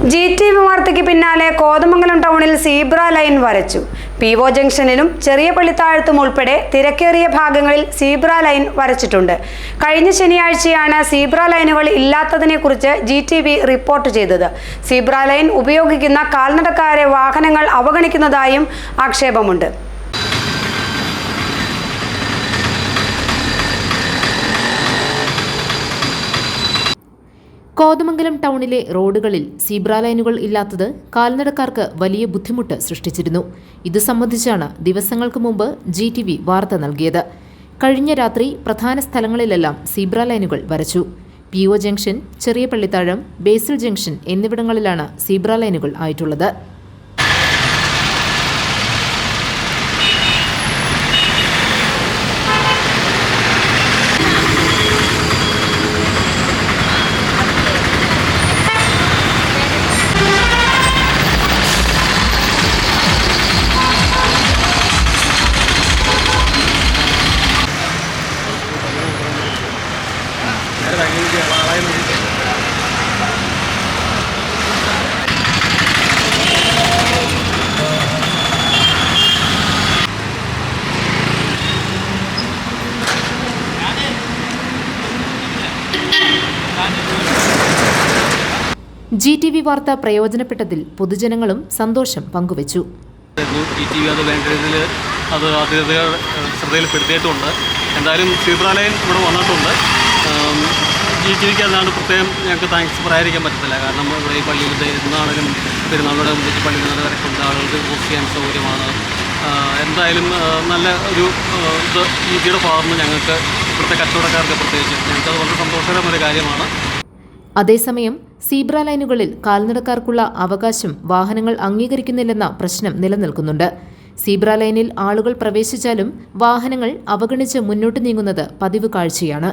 G T വാർത്തയ്ക്ക് പിന്നാലെ കോതമംഗലം ടൗണിൽ സീബ്ര ലൈൻ വരച്ചു. പി ഒ ജംഗ്ഷനിലും ചെറിയ പള്ളിത്താഴത്തും ഉൾപ്പെടെ തിരക്കേറിയ ഭാഗങ്ങളിൽ സീബ്ര ലൈൻ വരച്ചിട്ടുണ്ട്. കഴിഞ്ഞ ശനിയാഴ്ചയാണ് സീബ്ര ലൈനുകൾ ഇല്ലാത്തതിനെക്കുറിച്ച് ജി ടി വി റിപ്പോർട്ട് ചെയ്തത്. സീബ്ര ലൈൻ ഉപയോഗിക്കുന്ന കാൽനടക്കാരെ വാഹനങ്ങൾ അവഗണിക്കുന്നതായും ആക്ഷേപമുണ്ട്. കോതമംഗലം ടൗണിലെ റോഡുകളിൽ സീബ്ര ലൈനുകൾ ഇല്ലാത്തത് കാൽനടക്കാർക്ക് വലിയ ബുദ്ധിമുട്ട് സൃഷ്ടിച്ചിരുന്നു. ഇത് സംബന്ധിച്ചാണ് ദിവസങ്ങൾക്ക് മുമ്പ് ജി ടി വി വാർത്ത നൽകിയത്. കഴിഞ്ഞ രാത്രി പ്രധാന സ്ഥലങ്ങളിലെല്ലാം സീബ്ര ലൈനുകൾ വരച്ചു. പി ഒ ജംഗ്ഷൻ ചെറിയ പള്ളിത്താഴം ബേസിൽ ജംഗ്ഷൻ എന്നിവിടങ്ങളിലാണ് സീബ്ര ലൈനുകൾ ആയിട്ടുള്ളത്. ജി ടി വി വാർത്ത പ്രയോജനപ്പെട്ടതിൽ പൊതുജനങ്ങളും സന്തോഷം പങ്കുവച്ചു. ഈ ടി വി അത് വേണ്ട രീതിയിൽ അത് അധികൃതർ ശ്രദ്ധയിൽപ്പെടുത്തിയിട്ടുണ്ട്. എന്തായാലും സീബ്ര ലൈൻ ഇവിടെ വന്നിട്ടുണ്ട്. ജി ടി വിക്ക് അല്ലാണ്ട് പ്രത്യേകം ഞങ്ങൾക്ക് താങ്ക്സ് പറയാതിരിക്കാൻ പറ്റത്തില്ല. കാരണം ഇവിടെ ഈ പള്ളിയിൽ എന്നാണെങ്കിലും പെരുന്നാളോടെ മുമ്പ് പള്ളിയിൽ നല്ല തിരക്കുണ്ട്. ആളുകൾക്ക് ബുക്ക് ചെയ്യാൻ സൗകര്യമാണ് എന്തായാലും നല്ല ഒരു ഇത് ജിയുടെ ഭാഗത്തുനിന്ന് ഞങ്ങൾക്ക് ഇവിടുത്തെ കച്ചവടക്കാർക്ക് പ്രത്യേകിച്ച് ഞങ്ങൾക്ക് അത് വളരെ സന്തോഷകരമായ കാര്യമാണ്. അതേസമയം സീബ്ര ലൈനുകളിൽ കാൽനടക്കാർക്കുള്ള അവകാശം വാഹനങ്ങൾ അംഗീകരിക്കുന്നില്ലെന്ന പ്രശ്നം നിലനിൽക്കുന്നുണ്ട്. സീബ്ര ലൈനിൽ ആളുകൾ പ്രവേശിച്ചാലും വാഹനങ്ങൾ അവഗണിച്ച് മുന്നോട്ട് നീങ്ങുന്നത് പതിവ് കാഴ്ചയാണ്.